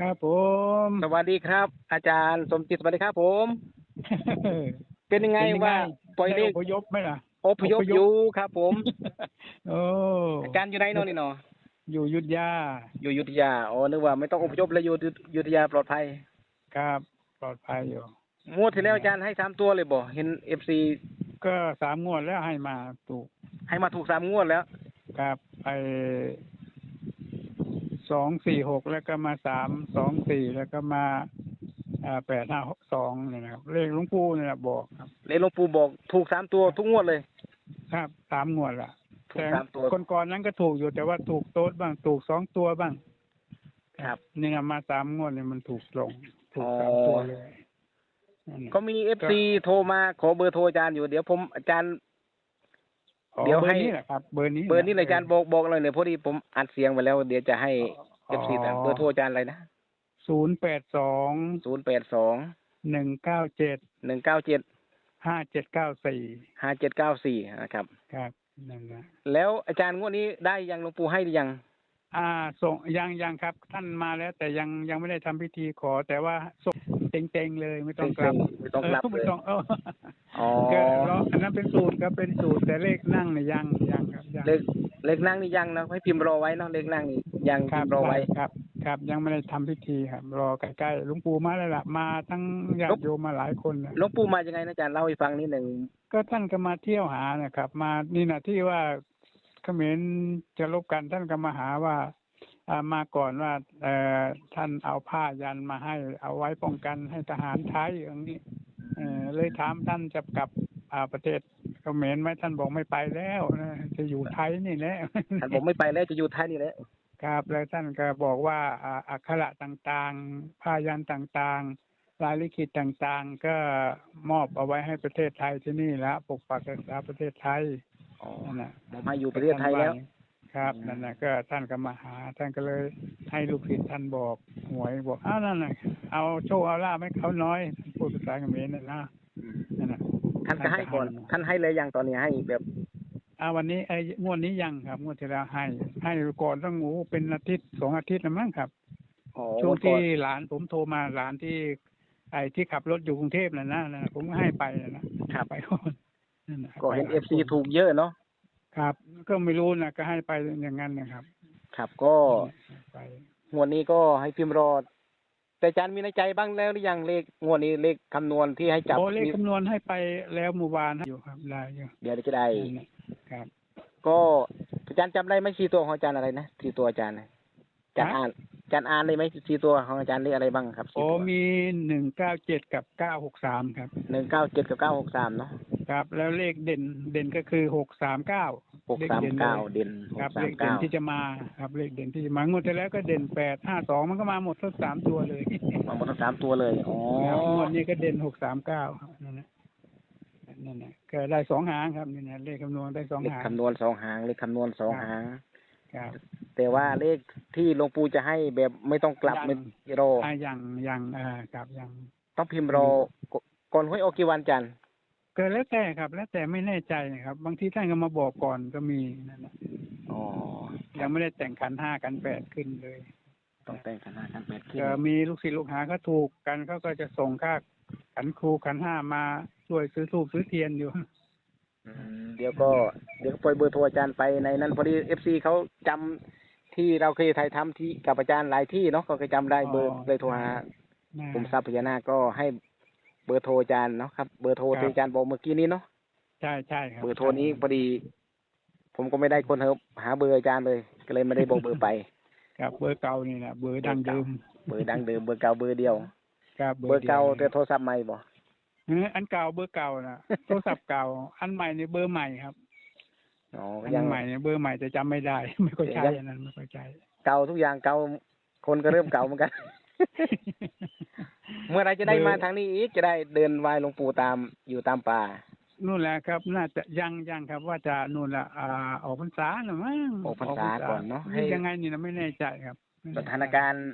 ครับผมสวัสดีครับ อาจารย์สมจิตสวัสดีครับ ผม เป็นยังไงเป็นยังไง ว่าปล่อยเลขได้อพยพไหมล่ะ อพยพอพยพ อยู่ครับ ผม โอ้อาจารย์อยู่ไหนเนอนนี่เนาะอยู่ยุทธยาอยู่อยุธยาอ๋อนึกว่าไม่ต้องอพยพแล้วอยู่อยุธยาปลอดภัยครับ ปลอดภัยอยู่ งวดที่แล้วอาจารย์ให้สามตัวเลยบ่เห็นเอฟซีก็สามงวดแล้วให้มาถูกให้มาถูกสามงวดแล้ว ครับไอ สองสี่หกแล้วก็มาสามสองสี่แล้วก็มาอ่าแปดห้าสองเนี่ยนะครับเลขหลุงปู่เนี่ยนะบอกครับเลยหลวงปู่บอกถูกสามตัวทุกงวดเลย ครับสามงวดละถูกแต่สามตัวคนก่อนนั้นก็ถูกอยู่แต่ว่าถูกโต๊ดบ้างถูกสองตัวบ้าง ครับนี่ไงมาสามงวดเนี่ยมันถูกลงถูกสามอ๋อตัวเลยนั่นน่ะก็มีเอฟซีโทรมาขอเบอร์โทรอาจารย์อยู่เดี๋ยวผมอาจารย์อ๋อ เดี๋ยวบอร์ให้นี้แหละครับเบอร์นี้เบอร์นี้เลยอาจารย์บอกบอกเลยเนี่ยพอดีผมอัดเสียงไปแล้ว เดี๋ยวจะให้เอฟซีเบอร์โทรอาจารย์อะไรนะศูนย์แปดสองศูนย์แปดสองหนึ่งเก้าเจ็ดหนึ่งเก้าเจ็ดห้าเจ็ดเก้าสี่ห้าเจ็ดเก้าสี่นะครับครับนั่นนะแล้วอาจารย์งวดนี้ได้ยังหลวงปู่ให้หรือยัง อ่าส่งยังยังครับ ท่านมาแล้วแต่ยังยังไม่ได้ทำพิธีขอแต่ว่าส่ง เต็งๆเลยไม่ต้องกลับไม่ต้องกลับเไม่เลยต้องเอออ๋อก็รออันนั้นเป็นสูตรครับเป็นสูตรแต่เลขนั่งเนี่ยยังยังครับยังเลขเลขนั่งนี่ยังนะให้พิมพ์รอไว้เนาะเลขนั่งนี่ยังครัพิบมพ์รอไว้ครับ ครับ ยังไม่ได้ทำพิธีครับรอใกล้ๆหลุงปู่มาแล้วล่ะมาทั้งญาติโยมมาหลายคนนะหลวงปู่มายังไงนะอาจารย์เล่าให้ฟังนิดหนึ่งก็ท่านก็มาเที่ยวหานะครับ มานี่นะที่ว่าเขมรจะลบกันท่านก็มาหาว่าอ่า มาก่อนว่าเอ่อท่านเอาผ้ายันมาให้ เอาไว้ป้องกันให้ทหารไทยอย่างนี้เออเลยถามท่านจะกลับอ่าประเทศเขมรไหมท่านบอกไม่ไปแล้วนะจะอยู่ไทยนี่แหละท่านบอกไม่ไปแล้วจะอยู่ไทยนี่แหละครับแล้วท่านก็บอกว่าอ่าอักขระต่างๆผ้ายันต่างๆรายลิขิตต่างๆ ก็มอบเอาไว้ให้ประเทศไทยที่นี่แล้วปกปักรักษาประเทศไทยอ๋อนั่นนะผมมาอยู่ประเทศไทยแล้ว ครับอืมนั่นนะก็ท่านก็มาหา ท่านก็เลยให้ลูกศิษย์ท่านบอกหวยบอกอ้าวนั่นน่ะเอาโชคเอาลาบให้เขาน้อยท่านพูดภาษาเขมรนั่นนะอืมนั่นนะท่านก็ให้ก่อนท่านให้เลยยังตอนนี้ให้แบบอ่าวันนี้ไอ้งวดนี้ยังครับงวดที่แล้วให้ ให้ก่อนตั้งโอ้เป็นอาทิตย์สองอาทิตย์แล้วมั้งครับอ๋อช่วงก่อที่นหลานผมโทรมาหลานที่ ไอ้ที่ขับรถอยู่กรุงเทพน่ะนะนะผมก็ให้ไปน่ะนะครับไปก่อนนั่นน่ะก็เห็นไปเอฟซีถูกเยอะเนาะครับ ก็ไม่รู้นะก็ให้ไปอย่างนั้นนะครับ ครับก็ไปงวดนี้ก็ให้พิมพ์รอแต่อาจารย์มีในใจบ้างแล้วหรือยังเลขงวดนี้เลขคำนวณที่ให้จับโอ้เลขมีคำนวณให้ไปแล้วเมื่อวานอยู่ครับได้อยู่เดี๋ยวจะได้นั่นน่ะครับ ก็อาจารย์จำได้ไหมสี่ตัวของอาจารย์อะไรนะสี่ตัวอาจารย์นะอาจารย์ฮะอ่านอาจารย์อ่านเลยไหมสี่ตัวของอาจารย์เลขอะไรบ้างครับสี่โอ้ตัวมีหนึ่งเก้าเจ็ดกับเก้าหกสามครับหนึ่งเก้าเจ็ดกับเก้าหกสามเนาะ ครับ แล้วเลขเด่นเด่นก็คือหกสามเก้าหกสามเก้าเด่นหครักบสาเลมขเด่นเก้าที่จะมาครับเลขเด่นที่จะมางวดที่แล้วก็เด่นแปดห้าสองมันก็มาหมดทั้งสามตัวเลยมาหมดทั้งสามตัวเลยอ๋อครับงวดนี้ก็เด่นหกสามเก้าครับนั่นนะนั่นนะก็ได้สองหางครับนี่นะเลขคำนวณได้สองเลขหางคำนวณสองหางเลขคำนวณสองครับหางครับแต่ว่าเลขที่หลวงปู่จะให้แบบไม่ต้องกลับยังไม่รออ่ายังยังอ่าครับยังต้องพิมพ์รอก่ก่อนห้วยออกกี่วันจันทร์เกิดแล้วแต่ครับ แล้วแต่ไม่แน่ใจนะครับ บางทีท่านก็มาบอกก่อนก็มีนั่นนะอ๋อยังไม่ได้แต่งขันห้ากันแปดขึ้นเลย ต้องแต่งคณะกันแปดขึ้นก็มีลูกศิษย์ลูกหาเขาถูกกันเขาก็จะส่งค่าขันครูขันห้ามาช่วยซื้อทูบซื้อเทียนอยู่อืมเดี๋ยวก็เดี๋ยวปล่อยเบอร์โทรอาจารย์ไปในนั้นพอดีเอฟซีเขาจำที่เราเคยถ่ายทำที่กับอาจารย์หลายที่เนาะก็เคยจำได้เบอร์อ๋อเลยโทรหานะผมทรัพย์พญานาคก็ให้ เบอร์โทรอาจารย์เนาะครับ เบอร์โทรครับที่อาจารย์บอกเมื่อกี้นี้เนาะใช่ใช่ครับเบอร์โทรนี้พอดี ผมก็ไม่ได้คนหาเบอร์อาจารย์เลย ก็เลยไม่ได้บอกเบอร์ไปครับเบอร์เก่านี่นะเบอร์ดังเดิม เบอร์ดังเดิมเบอร์เก่าเบอร์เดียวครับเบอร์เก่าดีแต่ยวโทรศัพท์ใหม่บ่เอออันเก่าเบอร์เก่านะโทรศัพท์เก่า อันใหม่ในเบอร์ใหม่ครับอ๋ออัยังนใหม่เนี่ยเบอร์ใหม่แต่จำไม่ได้ ไม่ค่อยใช้อันนั้นไม่ค่อยใช้เก่าทุกอย่างเก่าคนก็เริ่มเก่าเหมือนกัน เมื่อไหรจะได้มาทางนี้อีกจะได้เดินไหว้หลวงปู่ตามอยู่ตามป่านู่นแหละครับ น่าจะยังยังครับ ว่าจะนู่นละอ่าออกพรรษาหรือมั้งออกพรรษาก่อนเนาะให้ให้ยังไงนี่นะไม่แน่ใจครับสถานการณ์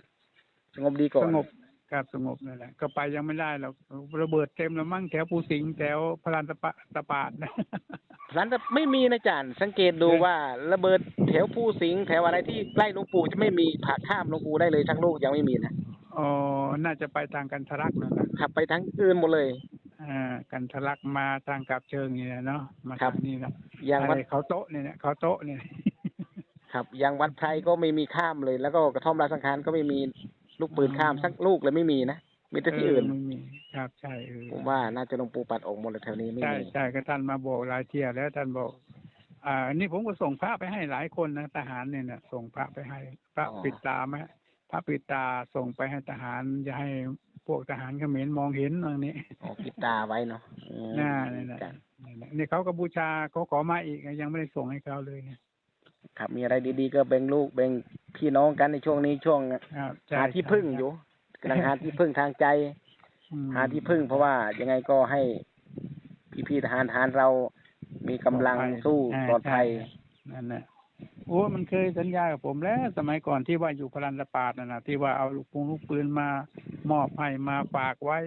สงบดีก่อนสงบครับสงบนั่นแหละก็ไปยังไม่ได้หรอกระเบิดเต็มแล้วมั้งแถวภูสิงห์แถวพลานตะปะตะปาดนะร้านจะไม่มีนะจานสังเกตดูว่าระเบิดแถวภูสิงห์แถวอะไรที่ใกล้หลวงปู่จะไม่มีผ่าข้ามหลวงปู่ได้เลยทั้งโลกยังไม่มีนะ อ๋อ น่าจะไปทางกันทะลักนั่นนะ ขับไปทั้งอื่นหมดเลย อ่า กันทะลักมาทางกลับเชิงนี่นะเนาะ มาครับทางนี้นะอย่างวัดอะไรเขาโต๊ะเนี่ยนะเขาโต๊ะเนี่ย ครับอย่างวัดไพรก็ไม่มีข้ามเลย แล้วก็กระท่อมราชสังขารก็ไม่มีลูกปืนข้ามสักลูกเลยไม่มีนะมีแต่ที่อื่น เไม่มี ครับ ใช่เออผมว่าน่าจะหลวงปู่ปัดออกหมดเลยแถวนี้ไม่ใช่มี ใช่ก็ท่านมาบอกหลายเที่ยแล้วท่านบอก อ่าอันนี่ผมก็ส่งพระไปให้หลายคนนะทหารเนี่ยนะส่งพระไปให้ พระปิดตาไหม พระปิดตาส่งไปให้ทหารจะให้พวกทหารเขมรมองเห็นอย่างนี้อ๋อปิดตาไว้เนาะอืมน่าเนี่ยนะกันนี่นะนี่เขาก็บูชาเขาขอมาอีกยังไม่ได้ส่งให้เขาเลยไงครับมีอะไรดีๆก็แบ่งลูกแบ่งพี่น้องกันในช่วงนี้ช่วงครับใช่หาที่พึ่งอยู่กำลังหาที่พึ่งทางใจอืมหาที่พึ่งเพราะว่ายังไงก็ให้พี่ๆทหารทหารเรามีกำลังสู้ปลอดภัยนั่นแหละ โอ้มันเคยสัญญากับผมแล้ว สมัยก่อนที่ว่าอยู่พลันตะปาดนั่นนะที่ว่าเอาลูกปุงลูกปืนมามอบให้มาฝากไว้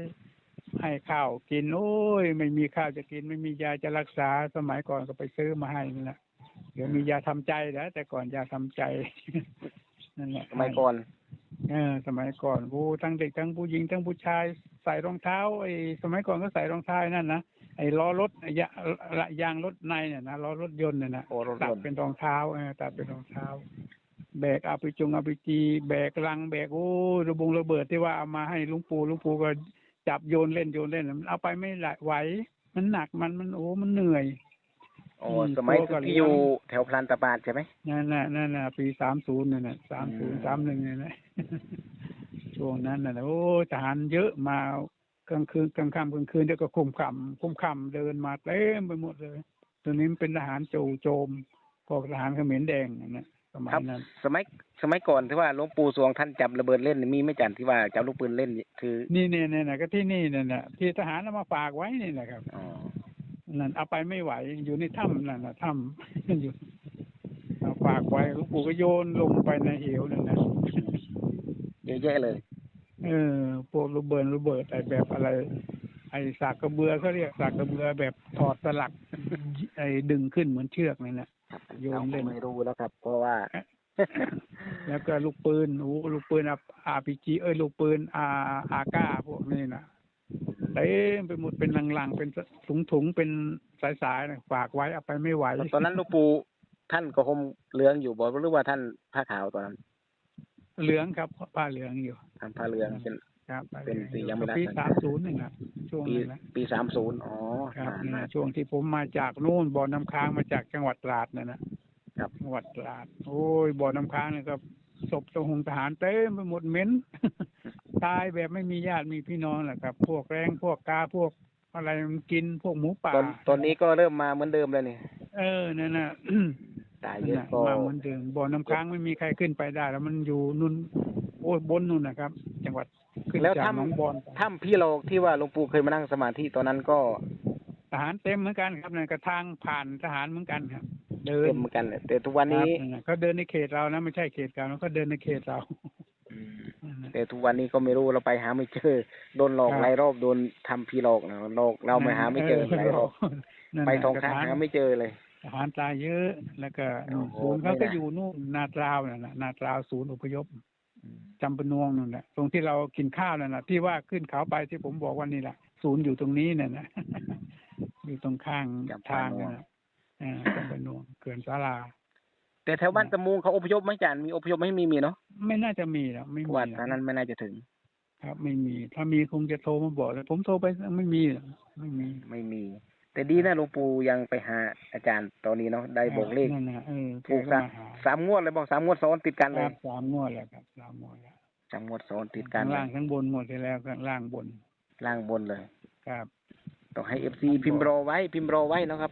ให้ข้าวกินโอ้ย ไม่มีข้าวจะกิน ไม่มียาจะรักษา สมัยก่อนก็ไปซื้อมาให้นี่แหละเดี๋ยวมียาทำใจแล้วแต่ก่อนยาทำใจนั่นแหละสมัยก่อนเออสมัยก่อนโอ้ทั้งเด็กทั้งผู้หญิงทั้งผู้ชายใส่รองเท้าไอ้สมัยก่อนก็ใส่รองเท้าไอ้นั่นนะ ไอ้ล้อรถไอ้ยะละยางรถในเนี่ยนะล้อรถยนต์เนี่ยนะโอ้รถตัยดนต์เป็นรองเท้าเออตัดเป็นรองเท้าแบกอาไปจงอาไปจีแบกลังแบกโอ้ระบงระเบิดที่ว่าเอามาให้หลุงปู่หลุงปู่ก็จับโยนเล่นโยนเล่นมันเอาไปไม่ไหวมันหนักมันมันโอ้มันเหนื่อย โอ้อืมสมัยโตก็ที่เลี้อยงยู่แถวพลันตะปาดใช่ไหม นั่นน่ะนั่นน่ะปีสามศูนย์นั่นน่ะสามศูนย์สามหนึ่งนั่นแหละช่วงนั้นน่ะนะโอ้ทหารเยอะมาก ลางคืนกลางค่ำกลางคืนเดี๋ยวก็คุมค่ำคุมค่ำเดินมาเต็มไปหมดเลยตัวนี้มันเป็นทหารโจโจมพวกทหารเขมรแดงนั่นนะสมัยครับนั้นสมัยสมัยก่อนที่ว่าหลวงปู่สวงท่านจับระเบิดเล่นนี่มีไหม่จันที่ว่าจับลูกปืนเล่นนี่คือ นี่เนี่ยเนี่ยนะก็ที่นี่เนี่ยนะที่ทหารเอามาฝากไว้นี่แหละครับอ๋อนั่นเอาไปไม่ไหวอยู่ในถ้ำนั่นนะถ้ำอยู่เอาฝากไว้หลวงปู่ก็โยนลงไปในเหวนั่นนะเยอะแยะเลย เออพวกระเบิดระเบิดไอ้แบบอะไร ไอ้สากกระเบือเขาเรียกสากกระเบือแบบถอดสลัก ไอ้ดึงขึ้นเหมือนเชือกนั่นแหละครับโยนเล่นราก็ไม่รู้แล้วครับ เพราะว่า แล้วก็ลูกปืนโอ้ลูกปืนอาร์พีจีเอ้ยลูกปืนอาอาก้าพวกนี้นะเต็มไปหมดเป็นลังๆ เป็นถุงถุงๆเป็นสายๆนะฝากไว้เอาไปไม่ไหวตอนนั้นหลวงปู่ท่านก็คมเหลืองอยู่บ่หรือว่าท่านผ้าขาวตอนนั้น เหลืองครับผ้าเหลืองอยู่ท่านผ้าเหลืองเป็นครับผ้าหเป็ลืนองสีอยู่ยังไม่ได้ปีสามศูนย์นี่นะช่วงปีนั้นนะปีสามศูนย์อ๋อครับนานนี่มานะกช่วงที่ผมมาจากนู่นบ่อน้ำค้างมาจากจังหวัดตราดนั่นนะครับจังหวัดตราด โอ้ยบ่อน้ำค้างเนี่ยก็ศพทหงทหารเต็มไปหมดเหม็นตายแบบไม่มีญาติมีพี่น้องแหละครับ พวกแรงพวกกาพวกอะไรมันกินพวกหมูป่าตอนตอนนี้ก็เริ่มมาเหมือนเดิมแล้วนี่เออนั่นน่ะ ตายนั่เยนอะน่ะก็มาเหมือนเดิมบ่อน้ำค้างไม่มีใครขึ้นไปได้ แล้วมันอยู่นุ่นโอ้ยบนนู่นนะครับ จังหวัดขึ้นแล้วจากถ้หนองบอนไปำถ้ำพี่โลกที่ว่าหลวงปู่เคยมานั่งสมาธิตอนนั้นก็ทหารเต็มเหมือนกันครับนั่นกระทางผ่านทหารเหมือนกันครับเดินเต็มเหมือนกันเลยแต่ทุกวันนี้ครับนั่นน่ะเขาเดินในเขตเรานะไม่ใช่เขตเขาเขาเดินในเขตเราอืมนั่นน่ะแต่ทุกวันนี้ก็ไม่รู้เราไปหาไม่เจอโดนหลอกครับหลายรอบโดนทำพี่หลอกนะหลอกเราไม่หาไม่เจอหลายรอบนั่นไปน่ะทองคำหาไม่เจอเลย ทหารตายเยอะ แล้วก็นู่นโอ้โหศูนย์เขาไม่ก็น่าอยู่นู่นนาตราวนั่นน่ะนาตราวศูนย์อพยพจำปนวงนั่นแหละตรงที่เรากินข้าวนั่นแหละที่ว่าขึ้นเขาไปที่ผมบอกว่านี่แหละศูนย์อยู่ตรงนี้นั่นนะอยู่ตรงข้างจำปาทางนวงนั่นนะอ่าจำปนวงเขื่อนสาราแต่แถวบ้านตะมูงเขาอพยพไหม่จานมีอพยพไหม่มีมีเนาะไม่น่าจะมีหรอกไม่เพมีราะว่าหรอกตอนนั้นไม่น่าจะถึง ครับ ไม่มี ถ้ามีคงจะโทรมาบอกแล้วผมโทรไปไม่มีหรอกไม่มีไม่มี แต่ดีนะหลวงปู่ยังไปหาอาจารย์ตอนนี้เนาะได้บอกเลขนั่นนะเออถูกแก็สามมาหาสามงวดเลยบอกสามงวดซ้อนติดกันคเลรัยบสามงวดแล้วครับสามงวดแล้วสามงวดซ้อนติดกัข้านงเลล่ายงข้างบนหมดไปแล้วข้างล่างบน ล่างบนเลย ครับต้องให้เอฟซีพิมพ์รอไว้พิมพ์รอไว้นะครับ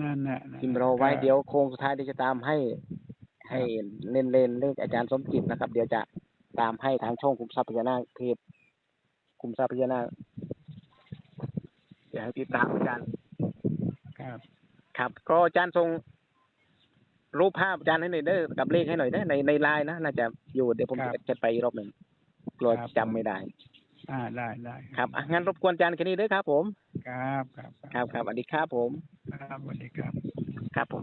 นั่นน่ะนะพิมพ์รอไว้เดี๋ยวโค้งสุดท้ายเดี๋ยวจะตามให้ ให้เล่นเล่นๆเลขอาจารย์สมจิตนะครับ เดี๋ยวจะตามให้ทางช่องคุมทรัพย์พญานาคเพจคุมทรัพย์พญานาคเดี๋ยวให้ติดตามอาจารย์ ครับ ครับ ก็อาจารย์ส่งรูปภาพอาจารย์ให้หน่อยเด้อกับเลขให้หน่อยเด้อในในไลน์นะน่าจะอยู่เดี๋ยวผมครับจะจะไปอีกรอบหนึ่งกลัวครับ จำไม่ได้ อ่าได้ได้ครับอะงั้นรบกวนอาจารย์แค่นี้เด้อครับ ผม ครับ ครับ ครับ ครับสวัสดีครับผม ครับสวัสดีครับ ครับผม